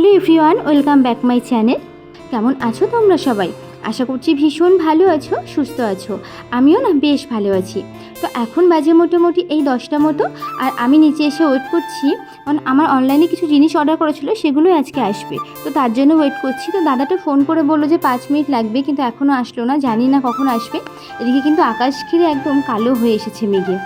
Hello everyone, welcome back my channel. কেমন আছো তোমরা সবাই? আশা করছি ভীষণ ভালো আছো, সুস্থ আছো। আমিও না বেশ ভালো আছি। তো এখন বাজে মোটামুটি এই দশটা মতো, আর আমি নিচে এসে ওয়েট করছি। কারণ আমার অনলাইনে কিছু জিনিস অর্ডার করা ছিল, সেগুলোই আজকে আসবে। তো তার জন্য ওয়েট করছি। তো দাদাটা ফোন করে বলল যে পাঁচ মিনিট লাগবে, কিন্তু এখনও আসলো না, জানি না কখন আসবে। এদিকে কিন্তু আকাশ ঘিরে একদম কালো হয়ে এসেছে মেঘে।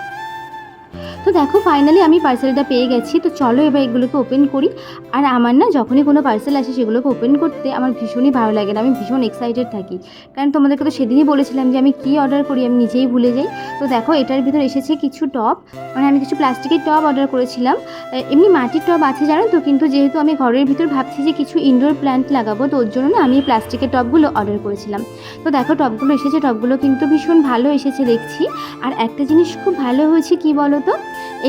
তো দেখো ফাইনালি আমি পার্সেলটা পেয়ে গেছি। তো চলো এবার এগুলোকে ওপেন করি। আর আমার না যখনই কোনো পার্সেল আসে, সেগুলোকে ওপেন করতে আমার ভীষণই ভালো লাগে না। আমি ভীষণ এক্সাইটেড থাকি। কারণ তোমাদেরকে তো সেদিনই বলেছিলাম যে আমি কী অর্ডার করি, আমি নিজেই ভুলে যাই। তো দেখো, এটার ভিতর এসেছে কিছু টপ মানে আমি কিছু প্লাস্টিকের টব অর্ডার করেছিলাম। এমনি মাটির টব আছে জানো তো, কিন্তু যেহেতু আমি ঘরের ভিতর ভাবছি যে কিছু ইনডোর প্ল্যান্ট লাগাবো, তো ওর জন্য না আমি প্লাস্টিকের টবগুলো অর্ডার করেছিলাম। তো দেখো টবগুলো এসেছে টবগুলো কিন্তু ভীষণ ভালো এসেছে, দেখছি। আর একটা জিনিস খুব ভালো হয়েছে, কি বলো তো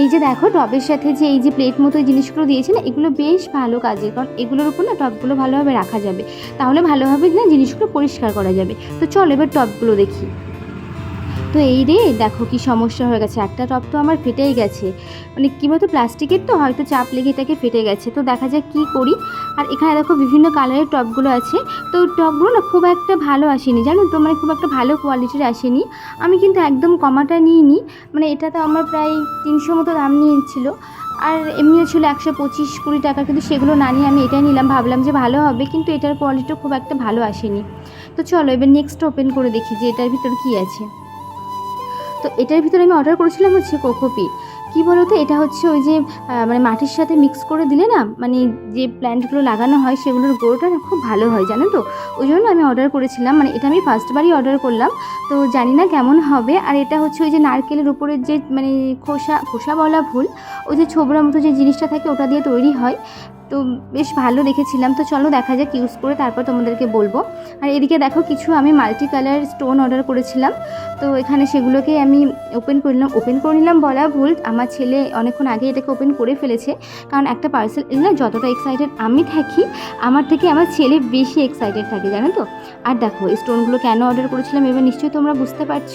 এই যে দেখো, টবের সাথে যে এই যে প্লেট মতো জিনিসগুলো দিয়েছে না এগুলো বেশ ভালো কাজের, কারণ এগুলোর উপর না টবগুলো ভালোভাবে রাখা যাবে। তাহলে ভালোভাবে না জিনিসগুলো পরিষ্কার করা যাবে। তো চলো এবার টবগুলো দেখি। তো এই রে, দেখো কি সমস্যা হয়ে গেছে। একটা টব তো আমার ফেটেই গেছে। মানে কী বলতো, প্লাস্টিকের তো হয়তো চাপ লেগে এটাকে ফেটে গেছে। তো দেখা যাক কী করি। আর এখানে দেখো বিভিন্ন কালারের টবগুলো আছে। তো টবগুলো না খুব একটা ভালো আসেনি। জানো তো মানে খুব একটা ভালো কোয়ালিটির আসেনি। আমি কিন্তু একদম কমাটা নিইনি। মানে এটা তো আমার প্রায় তিনশো মতো দাম নিয়েছিল। আর এমনিও ছিল একশো পঁচিশ, কুড়ি টাকা। কিন্তু সেগুলো না নিয়ে আমি এটাই নিলাম। ভাবলাম যে ভালো হবে, কিন্তু এটার কোয়ালিটিও খুব একটা ভালো আসেনি। তো চলো এবার নেক্সট ওপেন করে দেখি যে এটার ভিতর কী আছে। তো এটার ভিতরে আমি অর্ডার করেছিলাম হচ্ছে কোকোপিট কী বলো তো এটা হচ্ছে ওই যে মানে মাটির সাথে মিক্স করে দিলে না মানে যে প্ল্যান্টগুলো লাগানো হয় সেগুলোর গোড়োটা খুব ভালো হয়, জানো তো? ওই জন্য আমি অর্ডার করেছিলাম মানে এটা আমি ফার্স্টবারই অর্ডার করলাম। তো জানি না কেমন হবে, আর এটা হচ্ছে ওই যে নারকেলের উপরের যে মানে খোসা খোসা বলা ভুল, ওই যে ছোবড়ার মতো যে জিনিসটা থাকে ওটা দিয়ে তৈরি হয়। তো বেশ ভালো দেখেছিলাম। তো চলো দেখা যাক ইউজ করে তারপর তোমাদেরকে বলব। আর এদিকে দেখো, কিছু আমি মাল্টি কালার স্টোন অর্ডার করেছিলাম। তো এখানে সেগুলোকে আমি ওপেন করলাম ওপেন করে নিলাম বলা ভুল, আমার ছেলে অনেকক্ষণ আগে এটাকে ওপেন করে ফেলেছে। কারণ একটা পার্সেল এলে যতটা এক্সাইটেড আমি থাকি, আমার থেকে আমার ছেলে বেশি এক্সাইটেড থাকে, জানো তো? আর দেখো স্টোনগুলো কেন অর্ডার করেছিলাম, এবার নিশ্চয়ই তোমরা বুঝতে পারছ।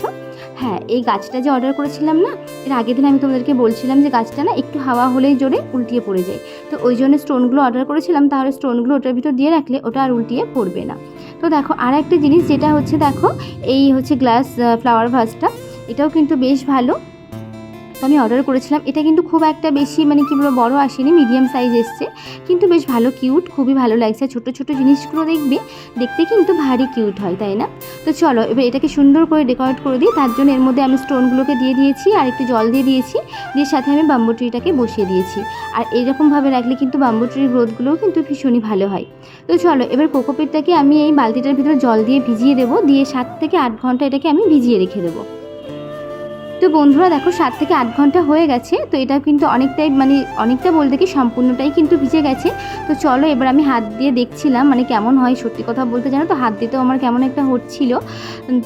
হ্যাঁ এই গাছটা যে অর্ডার করেছিলাম না, এর আগের দিন আমি তোমাদেরকে বলছিলাম যে গাছটা না একটু হাওয়া হলেই জোরে উল্টিয়ে পড়ে যায়। তো ওই জন্য স্টোনগুলো অর্ডার করেছিলাম, তাহলে স্টোনগুলো ওটার ভিতর দিয়ে রাখলে ওটা আর উল্টিয়ে পড়বে না। তো দেখো আর একটা জিনিস যেটা হচ্ছে, দেখো, এই হচ্ছে গ্লাস ফ্লাওয়ার ভাসটা এটাও কিন্তু বেশ ভালো। তো আমি অর্ডার করেছিলাম। এটা কিন্তু খুব একটা বেশি মানে কি বলব, বড়ো আসেনি মিডিয়াম সাইজ এসছে। কিন্তু বেশ ভালো কিউট খুবই ভালো লাগছে। ছোট ছোট জিনিসগুলো দেখবে, দেখতে কিন্তু ভারী কিউট হয়, তাই না? তো চলো, এবার এটাকে সুন্দর করে ডেকোরেট করে দিই। তার জন্য এর মধ্যে আমি স্টোনগুলোকে দিয়ে দিয়েছি, আর একটু জল দিয়ে দিয়েছি। দিয়ে সাথে আমি বাম্বু ট্রিটাকে বসিয়ে দিয়েছি। আর এইরকমভাবে রাখলে কিন্তু বাম্বু ট্রির গ্রোথগুলোও কিন্তু ভীষণই ভালো হয়। তো চলো, এবার কোকোপিটটাকে আমি এই বালতিটার ভিতরে জল দিয়ে ভিজিয়ে দেবো। দিয়ে সাত থেকে আট ঘণ্টা এটাকে আমি ভিজিয়ে রেখে দেবো। তো বন্ধুরা দেখো, সাত থেকে আট ঘণ্টা হয়ে গেছে, তো এটা কিন্তু অনেকটাই মানে অনেকটা বলতে কি সম্পূর্ণটাই কিন্তু ভিজে গেছে। তো চলো এবার আমি হাত দিয়ে দেখছিলাম মানে কেমন হয় সত্যি কথা বলতে জানো তো, হাত দিতেও আমার কেমন একটা হচ্ছিল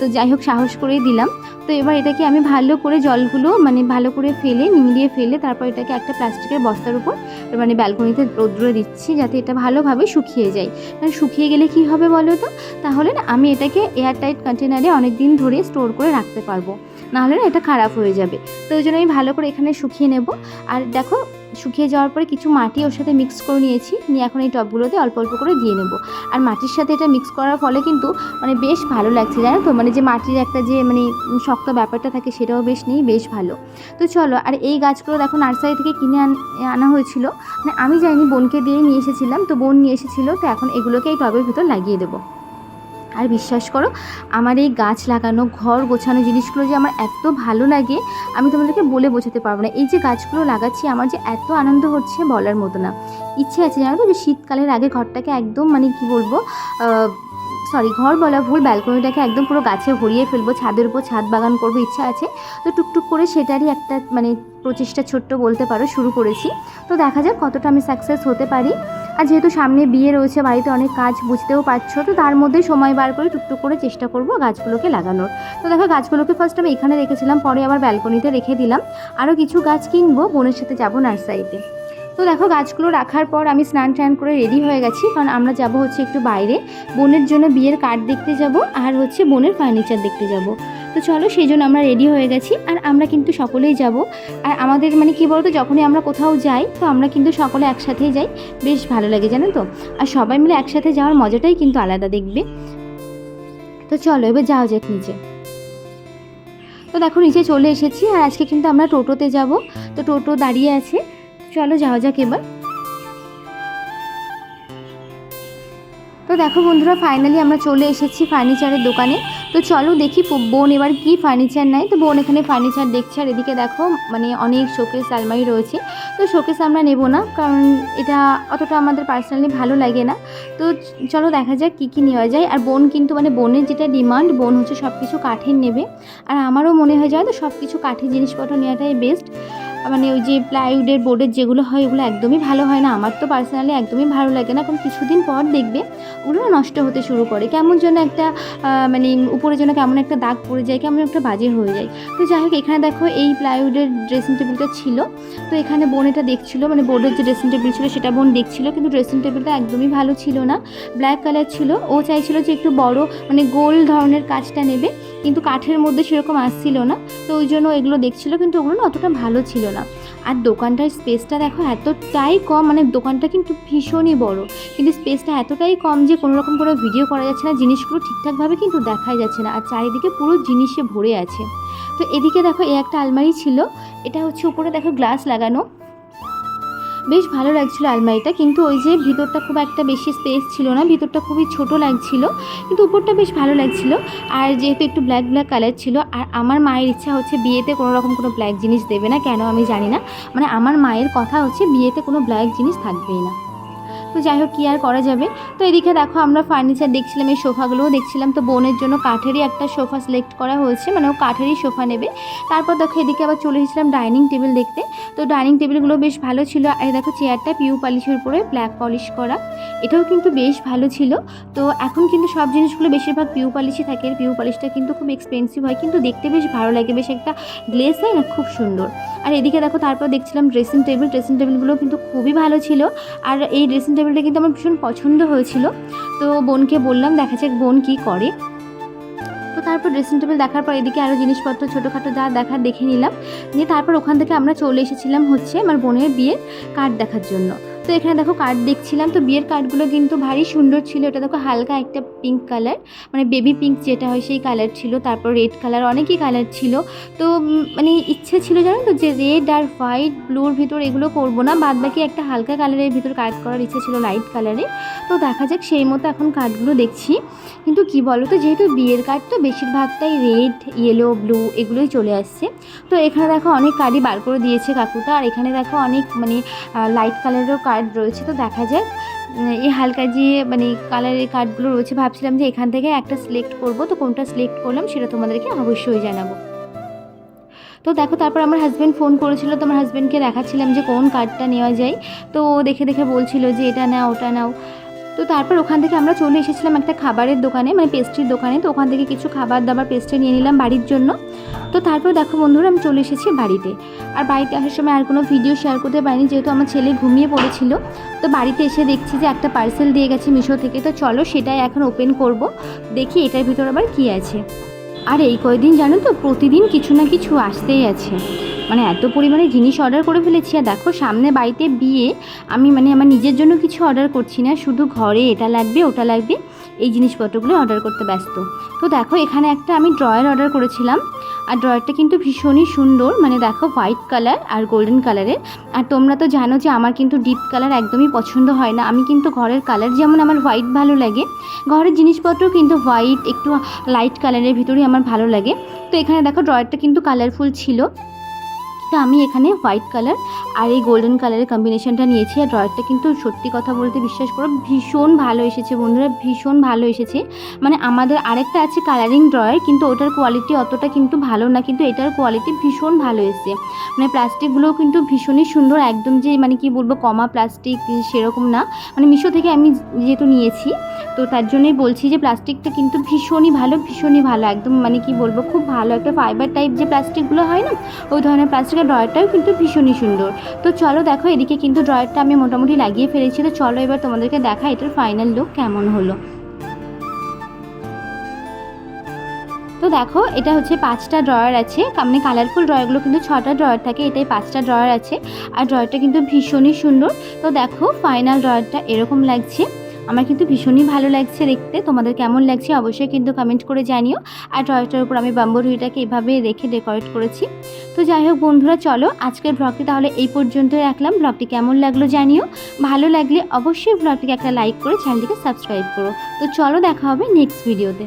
তো যাই হোক, সাহস করেই দিলাম। তো এবার এটাকে আমি ভালো করে জলগুলো মানে ভালো করে ফেলে নিংড়িয়ে ফেলে, তারপর এটাকে একটা প্লাস্টিকের বস্তার উপর মানে ব্যালকনিতে রোদ্রে দিচ্ছি, যাতে এটা ভালোভাবে শুকিয়ে যায়। কারণ শুকিয়ে গেলে কি হবে বলো তো? তাহলে না, আমি এটাকে এয়ার টাইট কন্টেনারে অনেক দিন ধরে স্টোর করে রাখতে পারব। নাহলে না এটা খারাপ হয়ে যাবে। তো ওই জন্য আমি ভালো করে এখানে শুকিয়ে নেব। আর দেখো, শুকিয়ে যাওয়ার পরে কিছু মাটি ওর সাথে মিক্স করে নিয়েছি। নিয়ে এখন এই টবগুলোতে অল্প অল্প করে দিয়ে নেব। আর মাটির সাথে এটা মিক্স করার ফলে কিন্তু মানে বেশ ভালো লাগছে, জানো তো? মানে যে মাটির একটা যে মানে শক্ত ব্যাপারটা থাকে সেটাও বেশ নেই, বেশ ভালো। তো চলো, আর এই গাছগুলো দেখো নার্সারি থেকে কিনে আন- আনা হয়েছিল। মানে আমি যাইনি, বোনকে দিয়ে নিয়ে এসেছিলাম। তো বোন নিয়ে এসেছিল। তো এখন এগুলোকে এই টবের ভিতর লাগিয়ে দেবো। আর বিশ্বাস করো, আমার এই গাছ লাগানো, ঘর গোছানো জিনিসগুলো যে আমার এত ভালো লাগে, আমি তোমাদেরকে বলে বোঝাতে পারব না। এই যে গাছগুলো লাগাচ্ছি, আমার যে এত আনন্দ হচ্ছে বলার মতো না। ইচ্ছে আছে জানো তো যে শীতকালের আগে ঘরটাকে একদম মানে কি বলব সরি ঘর বলা ভুল, ব্যালকনিটাকে একদম পুরো গাছে ভরিয়ে ফেলব, ছাদের উপর ছাদ বাগান করব, ইচ্ছা আছে। তো টুকটুক করে সেটারই একটা মানে প্রচেষ্টা ছোট্ট বলতে পারো, শুরু করেছি। তো দেখা যাক কতটা আমি সাকসেস হতে পারি। আর যেহেতু সামনে বিয়ে রয়েছে, বাড়িতে অনেক কাজ বুঝতেও পারছ, তো তার মধ্যে সময় বার করে টুকটুক করে চেষ্টা করব গাছগুলোকে লাগানোর। তো দেখো, গাছগুলোকে ফার্স্ট আমি এখানে রেখেছিলাম, পরে আবার ব্যালকনিতে রেখে দিলাম। আরও কিছু গাছ কিনবো, বোনের সাথে যাব নার্সারিতে তো দেখো, গাছগুলো রাখার পর আমি স্নান টান করে রেডি হয়ে গেছি, কারণ আমরা যাব হচ্ছে একটু বাইরে। বোনের জন্য বিয়ের কার্ড দেখতে যাব, আর হচ্ছে বোনের ফার্নিচার দেখতে যাব। তো চলো সেই জন্য আমরা রেডি হয়ে গেছি, আর আমরা কিন্তু সকলেই যাব। আর আমাদের মানে কী বলতো, যখনই আমরা কোথাও যাই, তো আমরা কিন্তু সকলে একসাথেই যাই। বেশ ভালো লাগে, জানো তো? আর সবাই মিলে একসাথে যাওয়ার মজাটাই কিন্তু আলাদা, দেখবে? তো চলো, এবার যাওয়া যাক নিচে। তো দেখো, নিচে চলে এসেছি, আর আজকে কিন্তু আমরা টোটোতে যাব। তো টোটো দাঁড়িয়ে আছে। চলো, যাওয়া যাক এবার। তো দেখো বন্ধুরা ফাইনালি আমরা চলে এসেছি ফার্নিচারের দোকানে। তো চলো দেখি বোন এবার কি ফার্নিচার নেয়। তো বোন এখানে ফার্নিচার দেখছে, আর এদিকে দেখো মানে অনেক শোকেস আলমারি রয়েছে। তো শোকেস আমরা নেব না, কারণ এটা অতটা আমাদের পার্সোনালি ভালো লাগে না। তো চলো দেখা যাক কী কী নেওয়া যায়। আর বোন কিন্তু মানে বোনের যেটা ডিমান্ড বোন হচ্ছে সব কিছু কাঠের নেবে। আর আমারও মনে হয় যায় তো সব কিছু কাঠের জিনিসপত্র নেওয়াটাই বেস্ট মানে ওই যে প্লাইউডের বোর্ডের যেগুলো হয়, ওগুলো একদমই ভালো হয় না। আমার তো পার্সোনালি একদমই ভালো লাগে না। কারণ কিছুদিন পর দেখবে ওগুলো নষ্ট হতে শুরু করে। কেমন যেন একটা মানে উপরে যেন কেমন একটা দাগ পড়ে যায়, কেমন একটা বাজে হয়ে যায়। তো যাই হোক, এখানে দেখো এই প্লাইউডের ড্রেসিং টেবিলটা ছিল। তো এখানে বোন এটা দেখছিল মানে বোর্ডের যে ড্রেসিং টেবিল ছিল, সেটা বোন দেখছিল, কিন্তু ড্রেসিং টেবিলটা একদমই ভালো ছিল না। ব্ল্যাক কালার ছিল। ও চাইছিল যে একটু বড় মানে গোল ধরনের কাজটা নেবে, কিন্তু কাঠের মধ্যে সেরকম আসছিল না। তো ওই জন্য এগুলো দেখছিল, কিন্তু ওগুলো না অতটা ভালো ছিল না। আর দোকানটার স্পেসটা দেখো এতটাই কম মানে দোকানটা কিন্তু ভীষণই বড়। কিন্তু স্পেসটা এতটাই কম যে কোনো রকম কোনো ভিডিও করা যাচ্ছে না, জিনিসগুলো ঠিকঠাকভাবে কিন্তু দেখাই যাচ্ছে না। আর চারিদিকে পুরো জিনিসে ভরে আছে। তো এদিকে দেখো এই একটা আলমারি ছিল, এটা হচ্ছে উপরে দেখো গ্লাস লাগানো। বেশ ভালো লাগছিল আলমারিটা, কিন্তু ওই যে ভিতরটা খুব একটা বেশি স্পেস ছিল না, ভিতরটা খুবই ছোট লাগছিল, কিন্তু উপরটা বেশ ভালো লাগছিল। আর যেহেতু একটু ব্ল্যাক ব্ল্যাক কালার ছিল, আর আমার মায়ের ইচ্ছা হচ্ছে বিয়েতে কোনো রকম কোনো ব্ল্যাক জিনিস দেবে না, কেন আমি জানি না। মানে আমার মায়ের কথা হচ্ছে বিয়েতে কোনো ব্ল্যাক জিনিস থাকবেই না। তো যাই হোক, কী আর করা যাবে? তো এদিকে দেখো, আমরা ফার্নিচার দেখছিলাম, এই সোফাগুলোও দেখছিলাম। তো বোনের জন্য কাঠেরই একটা সোফা সিলেক্ট করা হয়েছে মানে ও কাঠেরই সোফা নেবে। তারপর দেখো, এদিকে আবার চলে এসেছিলাম ডাইনিং টেবিল দেখতে। তো ডাইনিং টেবিলগুলো বেশ ভালো ছিল। আর দেখো চেয়ারটা পিউ পালিশের উপরে ব্ল্যাক পলিশ করা। এটাও কিন্তু বেশ ভালো ছিল। তো এখন কিন্তু সব জিনিসগুলো বেশিরভাগ পিউ পলিশই থাকে। পিউ পলিশটা কিন্তু খুব এক্সপেন্সিভ হয়, কিন্তু দেখতে বেশ ভালো লাগে। বেশ একটা গ্লেস হয় না, খুব সুন্দর। আর এদিকে দেখো, তারপর দেখছিলাম ড্রেসিং টেবিল ড্রেসিং টেবিলগুলো কিন্তু খুবই ভালো ছিল। আর এই ড্রেসিং টেবিলটা কিন্তু আমার ভীষণ পছন্দ হয়েছিল। তো বোনকে বললাম, দেখা যাক বোন কী করে। তো তারপর ড্রেসিং টেবিল দেখার পর এদিকে আরও জিনিসপত্র ছোটোখাটো যা দেখার দেখে নিলাম। নিয়ে তারপর ওখান থেকে আমরা চলে এসেছিলাম হচ্ছে আমার বোনের বিয়ের কার্ড দেখার জন্য। তো এখানে দেখো কার্ড দেখছিলাম, তো বিয়ের কার্ডগুলো কিন্তু ভারী সুন্দর ছিল। এটা দেখো হালকা একটা পিঙ্ক কালার মানে বেবি পিঙ্ক যেটা হয় সেই কালার ছিল, তারপর রেড কালার অনেকই কালার ছিল। তো মানে ইচ্ছে ছিল জানো তো যে রেড আর হোয়াইট ব্লুর ভিতর এগুলো করব না বাদ বাকি একটা হালকা কালারের ভিতর কার্ড করার ইচ্ছে ছিল লাইট কালারে তো দেখা যাক সেই মতো এখন কার্ডগুলো দেখছি। কিন্তু কি বলো তো, যেহেতু বিয়ের কার্ড তো বেশিরভাগটাই রেড ইয়েলো ব্লু এগুলোই চলে আসছে। তো এখানে দেখো অনেক কার্ডই বার করে দিয়েছে কাকুটা, আর এখানে দেখো অনেক মানে লাইট কালারেরও কার্ড রয়েছে, তো দেখা যায় এই হালকা যে মানে কালারের কার্ডগুলো রয়েছে, ভাবছিলাম যে এখান থেকে একটা সিলেক্ট করব, তো কোনটা সিলেক্ট করলাম সেটা তোমাদেরকে অবশ্যই জানাব। তো দেখো, তারপর আমার হাজব্যান্ড ফোন করেছিল, তো আমার হাজব্যান্ডকে দেখাচ্ছিলাম যে কোন কার্ডটা নেওয়া যায়। তো দেখে দেখে বলছিল যে এটা নাও, ওটা নাও। তো তারপর ওখান থেকে আমরা চলে এসেছিলাম একটা খাবারের দোকানে মানে পেস্ট্রির দোকানে। তো ওখান থেকে কিছু খাবার দাবার পেস্ট্রি নিয়ে নিলাম বাড়ির জন্য। তো তারপর দেখো বন্ধুরা, আমি চলে এসেছি বাড়িতে। আর বাড়িতে আসার সময় আর কোনো ভিডিও শেয়ার করতে পারিনি, যেহেতু আমার ছেলে ঘুমিয়ে পড়েছিল। তো বাড়িতে এসে দেখছি যে একটা পার্সেল দিয়ে গেছে মিশো থেকে। তো চলো সেটাই এখন ওপেন করব, দেখি এটার ভিতর আবার কী আছে। আর এই কয়দিন জানো তো, প্রতিদিন কিছু না কিছু আসতেই আছে। মানে এত পরিমাণে জিনিস অর্ডার করে ফেলেছি, আর দেখো সামনে বাড়িতে বিয়ে, আমি মানে আমার নিজের জন্য কিছু অর্ডার করছি না, শুধু ঘরে এটা লাগবে, ওটা লাগবে, এই জিনিসপত্রগুলো অর্ডার করতে ব্যস্ত। তো দেখো এখানে একটা আমি ড্রয়ার অর্ডার করেছিলাম, আর ড্রয়ারটা কিন্তু ভীষণই সুন্দর মানে দেখো হোয়াইট কালার আর গোল্ডেন কালারের আর তোমরা তো জানো যে আমার কিন্তু ডিপ কালার একদমই পছন্দ হয় না, আমি কিন্তু ঘরের কালার যেমন আমার হোয়াইট ভালো লাগে, ঘরের জিনিসপত্র কিন্তু হোয়াইট একটু লাইট কালারের ভিতরেই আমার ভালো লাগে। তো এখানে দেখো ড্রয়ারটা কিন্তু কালারফুল ছিল। তো আমি এখানে হোয়াইট কালার আর এই গোল্ডেন কালারের কম্বিনেশনটা নিয়েছি। আর ড্রয়ারটা কিন্তু সত্যি কথা বলতে বিশ্বাস করো ভীষণ ভালো এসেছে বন্ধুরা, ভীষণ ভালো এসেছে। মানে আমাদের আরেকটা আছে কালারিং ড্রয়ার কিন্তু ওটার কোয়ালিটি অতটা কিন্তু ভালো না, কিন্তু এটার কোয়ালিটি ভীষণ ভালো এসেছে। মানে প্লাস্টিকগুলোও কিন্তু ভীষণই সুন্দর, একদম যে মানে কি বলব, কমা প্লাস্টিক সেরকম না। মানে মিশো থেকে আমি যেহেতু নিয়েছি, তো তার জন্যই বলছি যে প্লাস্টিকটা কিন্তু ভীষণই ভালো ভীষণই ভালো, একদম মানে কি বলব, খুব ভালো একটা ফাইবার টাইপ যে প্লাস্টিকগুলো হয় না, ওই ধরনের প্লাস্টিকের ড্রয়ারটাও কিন্তু ভীষণই সুন্দর। তো চলো দেখো, এদিকে কিন্তু ড্রয়ারটা আমি মোটামুটি লাগিয়ে ফেলেছি। তো চলো এবার তোমাদেরকে দেখা এটার ফাইনাল লুক কেমন হলো। তো দেখো, এটা হচ্ছে পাঁচটা ড্রয়ার আছে। মানে কালারফুল ড্রয়ারগুলো কিন্তু ছটা ড্রয়ার থাকে, এটাই পাঁচটা ড্রয়ার আছে। আর ড্রয়ারটা কিন্তু ভীষণই সুন্দর। তো দেখো ফাইনাল ড্রয়ারটা এরকম লাগছে। আমার কিন্তু ভীষণই ভালো লাগছে দেখতে। তোমাদের কেমন লাগছে অবশ্যই কিন্তু কমেন্ট করে জানিও। আর টয়টার উপর আমি বাম্বু রুইটাকে এভাবে রেখে ডেকোরেট করেছি। তো যাই হোক বন্ধুরা, চলো আজকের ব্লগটি তাহলে এই পর্যন্তই রাখলাম। ব্লগটি কেমন লাগল জানিও। ভালো লাগলে অবশ্যই ব্লগটিকে একটা লাইক করে চ্যানেলটিকে সাবস্ক্রাইব করো। তো চলো দেখা হবে নেক্সট ভিডিওতে